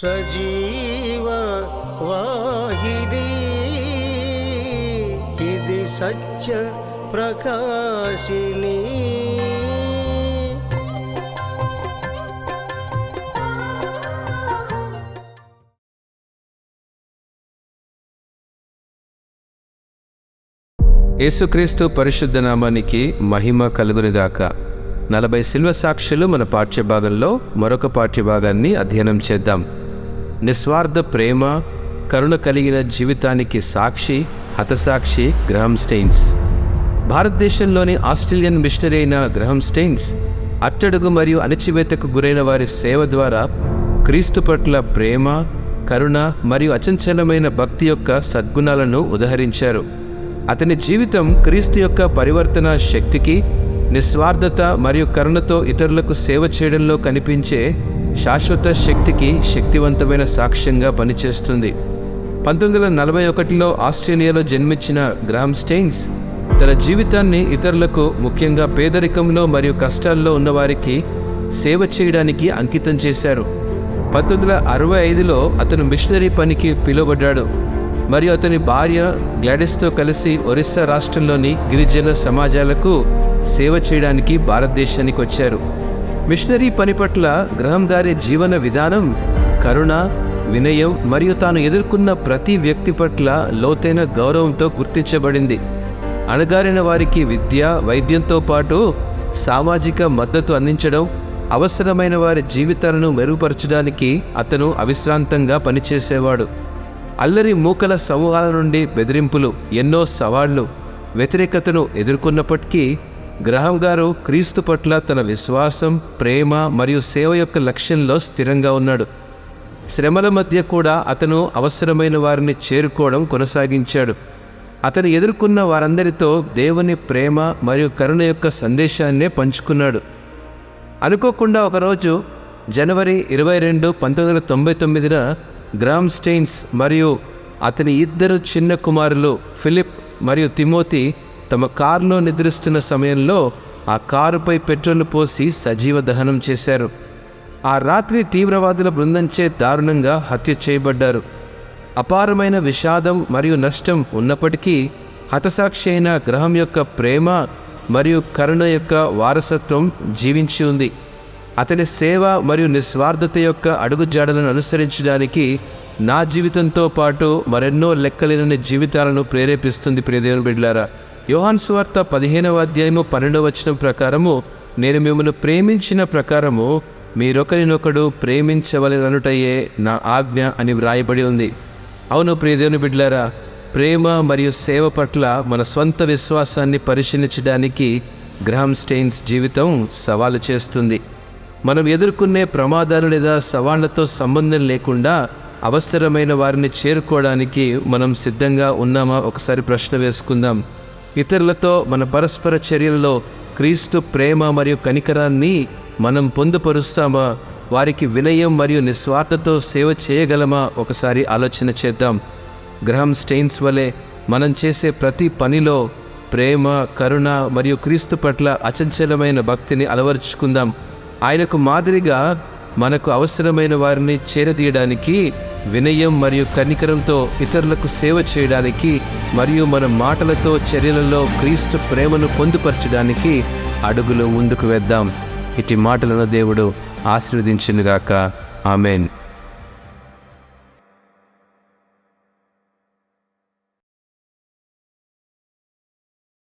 సజీవ వాహిని ఇది సత్య ప్రకాశిని యేసుక్రీస్తు పరిశుద్ధ నామానికి మహిమ కలుగునుగాక. నలభై శిల్వ సాక్షులు మన పాఠ్యభాగంలో మరొక పాఠ్యభాగాన్ని అధ్యయనం చేద్దాం. నిస్వార్థ ప్రేమ కరుణ కలిగిన జీవితానికి సాక్షి హతసాక్షి గ్రహం స్టెయిన్స్. భారతదేశంలోని ఆస్ట్రేలియన్ మిషనరీ అయిన గ్రహం స్టెయిన్స్ అట్టడుగు మరియు అణచివేతకు గురైన వారి సేవ ద్వారా క్రీస్తు పట్ల ప్రేమ కరుణ మరియు అచంచలమైన భక్తి యొక్క సద్గుణాలను ఉదహరించారు. అతని జీవితం క్రీస్తు యొక్క పరివర్తన శక్తికి నిస్వార్థత మరియు కరుణతో ఇతరులకు సేవ చేయడంలో కనిపించే శాశ్వత శక్తికి శక్తివంతమైన సాక్ష్యంగా పనిచేస్తుంది. పంతొమ్మిది వందల నలభై ఒకటిలో ఆస్ట్రేలియాలో జన్మించిన గ్రామ్ స్టెయిన్స్ తన జీవితాన్ని ఇతరులకు ముఖ్యంగా పేదరికంలో మరియు కష్టాల్లో ఉన్నవారికి సేవ చేయడానికి అంకితం చేశారు. పంతొమ్మిది వందల అరవై ఐదులో అతను మిషనరీ పనికి పిలువబడ్డాడు. మరియు అతని భార్య గ్లాడిస్తో కలిసి ఒరిస్సా రాష్ట్రంలోని గిరిజన సమాజాలకు సేవ చేయడానికి భారతదేశానికి వచ్చారు. మిషనరీ పని పట్ల గ్రహం గారి జీవన విధానం కరుణ వినయం మరియు తాను ఎదుర్కొన్న ప్రతి వ్యక్తి పట్ల లోతైన గౌరవంతో గుర్తించబడింది. అణగారిన వారికి విద్య వైద్యంతో పాటు సామాజిక మద్దతు అందించడం అవసరమైన వారి జీవితాలను మెరుగుపరచడానికి అతను అవిశ్రాంతంగా పనిచేసేవాడు. అల్లరి మూకల సమూహాల నుండి బెదిరింపులు ఎన్నో సవాళ్ళు వ్యతిరేకతను ఎదుర్కొన్నప్పటికీ గ్రహం గారు క్రీస్తు పట్ల తన విశ్వాసం ప్రేమ మరియు సేవ యొక్క లక్ష్యంలో స్థిరంగా ఉన్నాడు. శ్రమల మధ్య కూడా అతను అవసరమైన వారిని చేరుకోవడం కొనసాగించాడు. అతను ఎదుర్కొన్న వారందరితో దేవుని ప్రేమ మరియు కరుణ యొక్క సందేశాన్నే పంచుకున్నాడు. అనుకోకుండా ఒకరోజు జనవరి ఇరవై రెండు పంతొమ్మిది వందల తొంభై తొమ్మిదిన గ్రామ్ స్టెయిన్స్ మరియు అతని ఇద్దరు చిన్న కుమారులు ఫిలిప్ మరియు తిమోతి తమ కారులో నిద్రిస్తున్న సమయంలో ఆ కారుపై పెట్రోల్ పోసి సజీవ దహనం చేశారు. ఆ రాత్రి తీవ్రవాదుల బృందంచే దారుణంగా హత్య చేయబడ్డారు. అపారమైన విషాదం మరియు నష్టం ఉన్నప్పటికీ హతసాక్షి అయిన గ్రహం యొక్క ప్రేమ మరియు కరుణ యొక్క వారసత్వం జీవించి ఉంది. అతని సేవ మరియు నిస్వార్థత యొక్క అడుగుజాడలను అనుసరించడానికి నా జీవితంతో పాటు మరెన్నో లెక్కలేనని జీవితాలను ప్రేరేపిస్తుంది ప్రియదేవుని బిడ్లారా యోహాన్ సువార్త పదిహేనవ అధ్యాయము పన్నెండవ వచనం ప్రకారము నేను మిమ్మల్ని ప్రేమించిన ప్రకారము మీరొకరినొకడు ప్రేమించవలననుటయే నా ఆజ్ఞ అని వ్రాయబడి ఉంది. అవును ప్రియదేవుని బిడ్లారా ప్రేమ మరియు సేవ పట్ల మన స్వంత విశ్వాసాన్ని పరిశీలించడానికి గ్రహం స్టెయిన్స్ జీవితం సవాలు చేస్తుంది. మనం ఎదుర్కొనే ప్రమాదాలు లేదా సవాళ్ళతో సంబంధం లేకుండా అవసరమైన వారిని చేరుకోవడానికి మనం సిద్ధంగా ఉన్నామా? ఒకసారి ప్రశ్న వేసుకుందాం. ఇతరులతో మన పరస్పర చర్యలలో క్రీస్తు ప్రేమ మరియు కనికరాన్ని మనం పొందుపరుస్తామా? వారికి వినయం మరియు నిస్వార్థతో సేవ చేయగలమా? ఒకసారి ఆలోచన చేద్దాం. గ్రహం స్టెయిన్స్ వలె మనం చేసే ప్రతి పనిలో ప్రేమ కరుణ మరియు క్రీస్తు పట్ల అచంచలమైన భక్తిని అలవరుచుకుందాం. ఆయనకు మాదిరిగా మనకు అవసరమైన వారిని చేరదీయడానికి వినయం మరియు కనికరంతో ఇతరులకు సేవ చేయడానికి మరియు మన మాటలతో చర్యలలో క్రీస్తు ప్రేమను పొందుపరచడానికి అడుగులు ముందుకు వేద్దాం. ఇటు మాటలను దేవుడు ఆశీర్వదించినగాక. ఆమెన్.